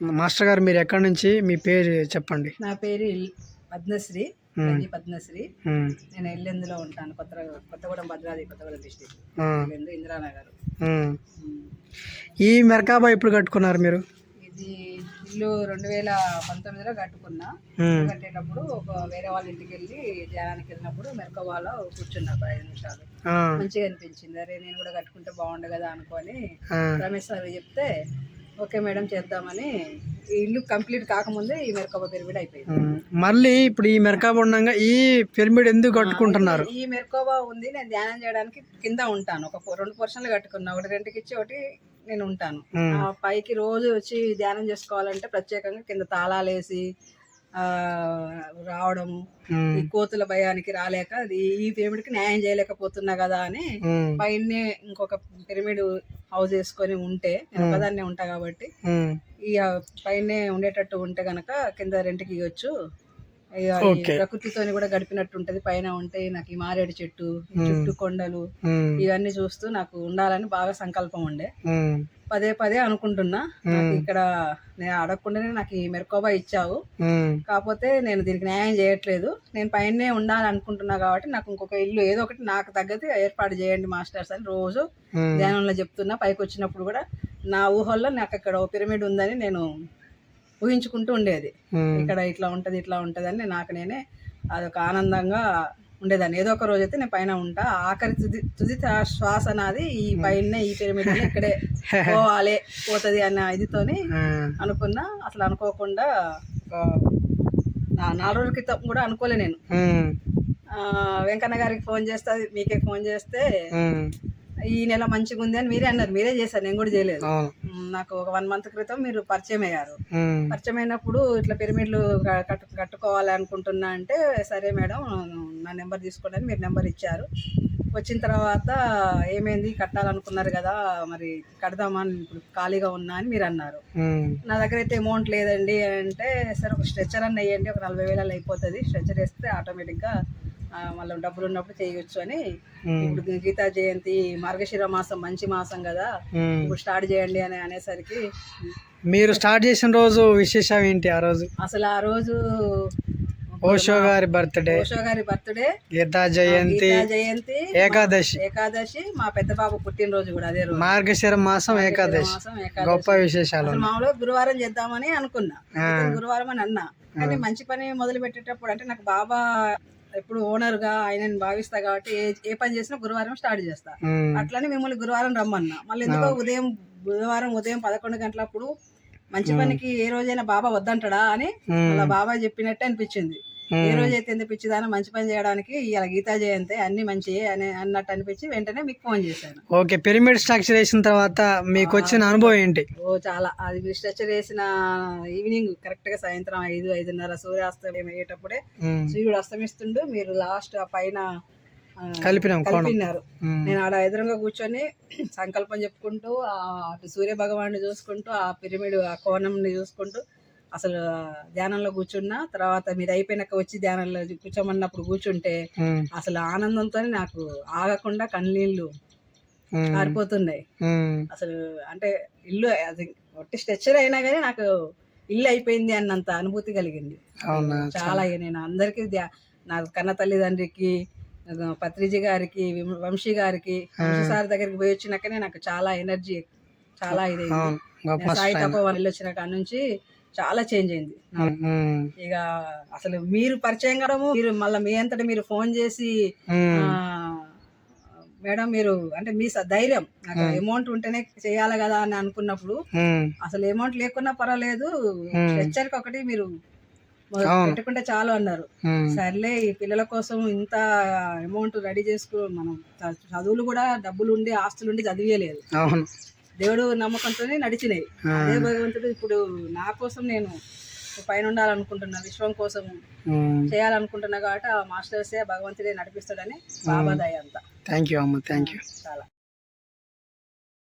Master గారు మీరు ఎక్కడి నుంచి? మీ పేరు చెప్పండి. నా పేరు పద్మశ్రీ పద్మశ్రీ. నేను ఎల్లెందులో ఉంటాను కొత్త కొత్తగూడెం భద్రాద్రి కొత్తగూడెం డిస్టిక్ ఇందిరానగర్. ఈ మెరకాబా ఎప్పుడు కట్టుకున్నారు మీరు? ఇది ఇల్లు రెండు వేల పంతొమ్మిదిలో కట్టుకున్నా. కట్టేటప్పుడు ఒక వేరే వాళ్ళ ఇంటికి వెళ్ళి ధ్యానానికి వెళ్ళినప్పుడు మెరకవాలో కూర్చున్నా ఐదు నిమిషాలు. మంచిగా అనిపించింది. అరే నేను కూడా కట్టుకుంటే బాగుండు కదా అనుకొని రమేష్ సార్ చెప్తే ఓకే మేడం చేద్దామని ఈ ఇల్లు కంప్లీట్ కాకముందే ఈ మెరకబ పిరమిడ్ అయిపోయింది. మళ్ళీ ఇప్పుడు ఈ మెరకాబా ఉండగా ఈ పిరమిడ్ ఎందుకు కట్టుకుంటున్నారు? ఈ మెరకోబా ఉంది నేను ధ్యానం చేయడానికి కింద ఉంటాను. ఒక రెండు పోర్షన్లు కట్టుకున్నా ఒకటి రెంట్కి ఇచ్చి ఒకటి నేను ఉంటాను. పైకి రోజు వచ్చి ధ్యానం చేసుకోవాలంటే ప్రత్యేకంగా కింద తాళాలు వేసి ఆ, రావడం ఈ కోతుల భయానికి రాలేక ఈ పిరమిడ్కి న్యాయం చేయలేకపోతున్నా కదా అని పైనే ఇంకొక పిరమిడ్ హౌస్ వేసుకొని ఉంటే నేను ఒకదాన్నే ఉంటా కాబట్టి ఆ పైనే ఉండేటట్టు ఉంటే గనక కింద రెంట్కి ఇవ్వచ్చు. ఇక. ప్రకృతితోని కూడా గడిపినట్టు ఉంటది పైన ఉంటే నాకు ఈ మారేడు చెట్టు చుట్టూ కొండలు ఇవన్నీ చూస్తూ నాకు ఉండాలని బాగా సంకల్పం ఉండే. పదే పదే అనుకుంటున్నా. నాకు ఇక్కడ నేను అడగకుండానే నాకు ఈ మెరకోబా ఇచ్చావు. కాకపోతే నేను దీనికి న్యాయం చేయట్లేదు. నేను పైనే ఉండాలని అనుకుంటున్నా కాబట్టి నాకు ఇంకొక ఇల్లు ఏదో ఒకటి నాకు తగ్గది ఏర్పాటు చేయండి మాస్టర్స్ అని రోజు ధ్యానంలో చెప్తున్నా. పైకి వచ్చినప్పుడు కూడా నా ఊహల్లో నాకు అక్కడ ఓ పిరమిడ్ ఉందని నేను ఊహించుకుంటూ ఉండేది. ఇక్కడ ఇట్లా ఉంటది ఇట్లా ఉంటది అని నాకు నేనే అదొక ఆనందంగా ఉండేదాన్ని. ఏదో ఒక రోజు అయితే నేను పైన ఉంటా. ఆఖరి తుది తుది శ్వా- శ్వాస నాది ఈ పైన ఈ పిరమిడ్ ఇక్కడే పోవాలి పోతుంది అన్న ఇదితోని అనుకున్నా. అసలు అనుకోకుండా నాలుగు రోజుల క్రితం కూడా అనుకోలే నేను. వెంకన్న గారికి ఫోన్ చేస్తే మీకే ఫోన్ చేస్తే ఈ నెల మంచిగా ఉంది అని మీరే అన్నారు. మీరే చేశారు. నేను కూడా చేయలేదు. నాకు ఒక వన్ మంత్ క్రితం మీరు పరిచయం అయ్యారు. పరిచయం అయినప్పుడు ఇట్లా పిరమిడ్లు కట్టు కట్టుకోవాలి అనుకుంటున్నా అంటే సరే మేడం నా నెంబర్ తీసుకోండి అని మీరు నెంబర్ ఇచ్చారు. వచ్చిన తర్వాత ఏమైంది? కట్టాలనుకున్నారు కదా మరి కడదామని ఇప్పుడు ఖాళీగా ఉన్నా అని మీరు అన్నారు. నా దగ్గర అయితే అమౌంట్ లేదండి అని అంటే సరే ఒక స్ట్రెచ్చర్ అన్న వేయండి. ఒక నలభై వేలలో అయిపోతుంది. స్ట్రెచ్చర్ వేస్తే ఆటోమేటిక్గా మళ్ళీ డబ్బులు ఉన్నప్పుడు చేయొచ్చు అని. ఇప్పుడు గీతా జయంతి మార్గశిర మాసం మంచి మాసం కదా. ఇప్పుడు స్టార్ట్ చేయండి అని అనేసరికి. మీరు స్టార్ట్ చేసిన రోజు విశేషం ఏంటి ఆ రోజు? అసలు ఆ రోజు ఓషో గారి బర్త్డే. ఓషో గారి బర్త్డే. గీతా జయంతి జయంతి ఏకాదశి. ఏకాదశి మా పెద్ద బాబు పుట్టినరోజు కూడా అదే రోజు. మార్గశిర మాసం ఏకాదశి. గొప్ప విశేషాలు. మామూలుగా గురువారం చేద్దామని అనుకున్నా. గురువారం అని అన్నా. కానీ మంచి పని మొదలు పెట్టేటప్పుడు అంటే నాకు బాబా ఎప్పుడు ఓనర్గా ఆయనని భావిస్తా కాబట్టి ఏ ఏ పని చేసినా గురువారం స్టార్ట్ చేస్తా. అట్లనే మిమ్మల్ని గురువారం రమ్మన్నా. మళ్ళీ ఎందుకో ఉదయం బుధవారం ఉదయం పదకొండు గంటలప్పుడు మంచి పనికి ఏ రోజైనా బాబా వద్దంటాడా అని అలా బాబా చెప్పినట్టు అనిపించింది. ఏ రోజు అయితే ఎంత పిచ్చిదానో మంచి పని చేయడానికి ఇలా గీతా జయంతి అన్ని మంచి అని అన్నట్టు అనిపించి వెంటనే మీకు ఫోన్ చేశాను. ఓకే పిరమిడ్ స్ట్రక్చర్ వేసిన తర్వాత మీకు వచ్చిన అనుభవం ఏంటి? ఓ చాలా. అది స్ట్రెచర్ వేసిన ఈవినింగ్ కరెక్ట్గా సాయంత్రం ఐదు ఐదున్నర సూర్యాస్తమయం అయ్యేటప్పుడే సూర్యుడు అస్తమిస్తుండు మీరు లాస్ట్ ఆ పైన కలిపినాం కలిపినారు నేను ఆడ ఎదురుగా కూర్చొని సంకల్పం చెప్పుకుంటూ ఆ అటు సూర్య భగవాన్ని చూసుకుంటూ ఆ పిరమిడ్ ఆ కోణంని చూసుకుంటూ అసలు ధ్యానంలో కూర్చున్నా తర్వాత మీరు అయిపోయినాక వచ్చి ధ్యానంలో కూర్చోమన్నప్పుడు కూర్చుంటే అసలు ఆనందంతో నాకు ఆగకుండా కన్నీళ్ళు ఉమ్, అసలు అంటే ఇల్లు అది ఒట్టి స్ట్రెచ్చర్ అయినా కానీ నాకు ఇల్లు అయిపోయింది అన్నంత అనుభూతి కలిగింది. చాలా నేను అందరికీ నా కన్న తల్లిదండ్రికి పత్రిజీ గారికి వంశీ గారికి వంశీ సార్ దగ్గరికి పోయి వచ్చినాకనే నాకు చాలా ఎనర్జీ చాలా నేను సాయి తపోవన్ వెళ్ళి వచ్చిన కాడ నుంచి చాలా చేంజ్ అయింది. ఇక అసలు మీరు పరిచయం కావడము మీరు మళ్ళీ మీ అంతటా మీరు ఫోన్ చేసి మేడం మీరు అంటే మీ ధైర్యం నాకు అమౌంట్ ఉంటేనే చేయాలి కదా అని అనుకున్నప్పుడు అసలు అమౌంట్ లేకున్నా పర్వాలేదు. స్ట్రెచ్చర్కి ఒకటి మీరు. పెట్టుకుంటే చాలు అన్నారు. సర్లే ఈ పిల్లల కోసం ఇంత అమౌంట్ రెడీ చేసుకో మనం చదువులు కూడా డబ్బులు ఉండి ఆస్తులు ఉండి చదివేయలేదు దేవుడు నమ్మకంతోనే నడిచినాయి. అదే భగవంతుడు ఇప్పుడు నా కోసం నేను పైన ఉండాలనుకుంటున్నా విశ్వం కోసం చేయాలనుకుంటున్నా కాబట్టి ఆ మాస్టర్సే భగవంతుడే నడిపిస్తాడని బాబా దయ అంతా. థ్యాంక్ యూ అమ్మ. థ్యాంక్ యూ చాలా.